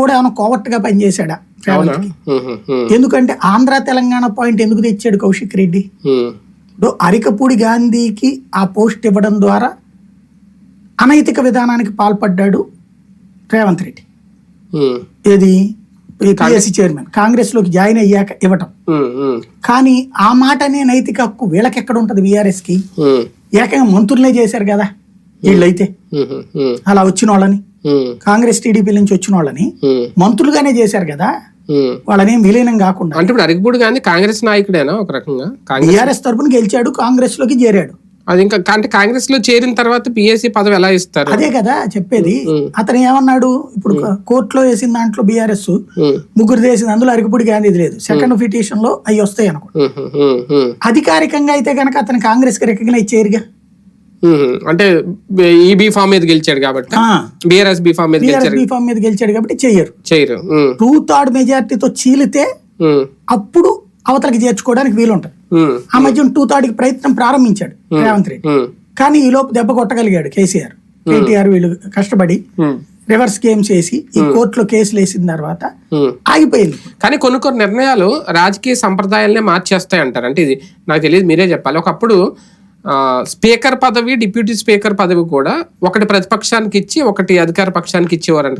కూడా ఏమైనా కోవర్ట్గా పనిచేశాడా ఎందుకంటే ఆంధ్ర తెలంగాణ పాయింట్ ఎందుకు తెచ్చాడు కౌశిక్ రెడ్డి? అరికపూడి గాంధీకి ఆ పోస్ట్ ఇవ్వడం ద్వారా అనైతిక విధానానికి పాల్పడ్డాడు రేవంత్ రెడ్డి. ఏది? PSC chairman. కాంగ్రెస్లోకి జాయిన్ అయ్యాక ఇవ్వటం. కానీ ఆ మాట అనే నైతిక హక్కు వీళ్ళకి ఎక్కడ ఉంటుంది బీఆర్ఎస్కి ఏకంగా మంత్రులనే చేశారు కదా వీళ్ళైతే. అలా వచ్చిన వాళ్ళని కాంగ్రెస్ టీడీపీ నుంచి వచ్చిన వాళ్ళని మంత్రులుగానే చేశారు కదా. వాళ్ళనేం విలీనం కాకుండా. అంటే ఇప్పుడు అరిగిపూడి గాంధీ కాంగ్రెస్ నాయకుడేనా ఒక రకంగా? బీఆర్ఎస్ తరపున గెలిచాడు కాంగ్రెస్లోకి చేరాడు. అది ఇంకా అంటే కాంగ్రెస్లో చేరిన తర్వాత పిఎస్సి పదవి ఎలా ఇస్తారు? అదే కదా చెప్పేది. అతను ఏమన్నాడు? ఇప్పుడు కోర్టులో వేసిన దాంట్లో బీఆర్ఎస్ ముగ్గురు వేసింది అందులో అరకపూడి గాంధీది లేదు. సెకండ్ పిటిషన్లో అవి వస్తాయి అనుకో అధికారికంగా అయితే కనుక అతను కాంగ్రెస్కి రికగ్నైజ్ చేయరుగా. అంటే ఈ బీ ఫామ్ మీద గెలిచాడు కాబట్టి బీఆర్ఎస్ బీ ఫామ్ మీద బీఆర్ఎస్ గెలిచారు బీఫామ్ మీద గెలిచాడు కాబట్టి చెయ్యరు చేయరు. ఉహు, టూ థర్డ్ మెజారిటీతో చీలితే అప్పుడు అవతలకి చేర్చుకోవడానికి వీలుంటది. ఆ మధ్య టూ థర్డ్కి ప్రయత్నం ప్రారంభించాడు రేవంత్ రెడ్డి. కానీ ఈ లోపు దెబ్బ కొట్టగలిగాడు కేసీఆర్. కేటీఆర్ వీళ్ళు కష్టపడి రివర్స్ గేమ్స్ వేసి ఈ కోర్టులో కేసులు వేసిన తర్వాత. ఆగిపోయింది. కానీ కొన్ని కొన్ని నిర్ణయాలు రాజకీయ సంప్రదాయాలనే మార్చేస్తాయి అంటారు అంటే ఇది నాకు తెలియదు మీరే చెప్పాలి. ఒకప్పుడు స్పీకర్ పదవి డిప్యూటీ స్పీకర్ పదవి కూడా ఒకటి ప్రతిపక్షానికి ఇచ్చి ఒకటి అధికార పక్షానికి ఇచ్చేవారంట.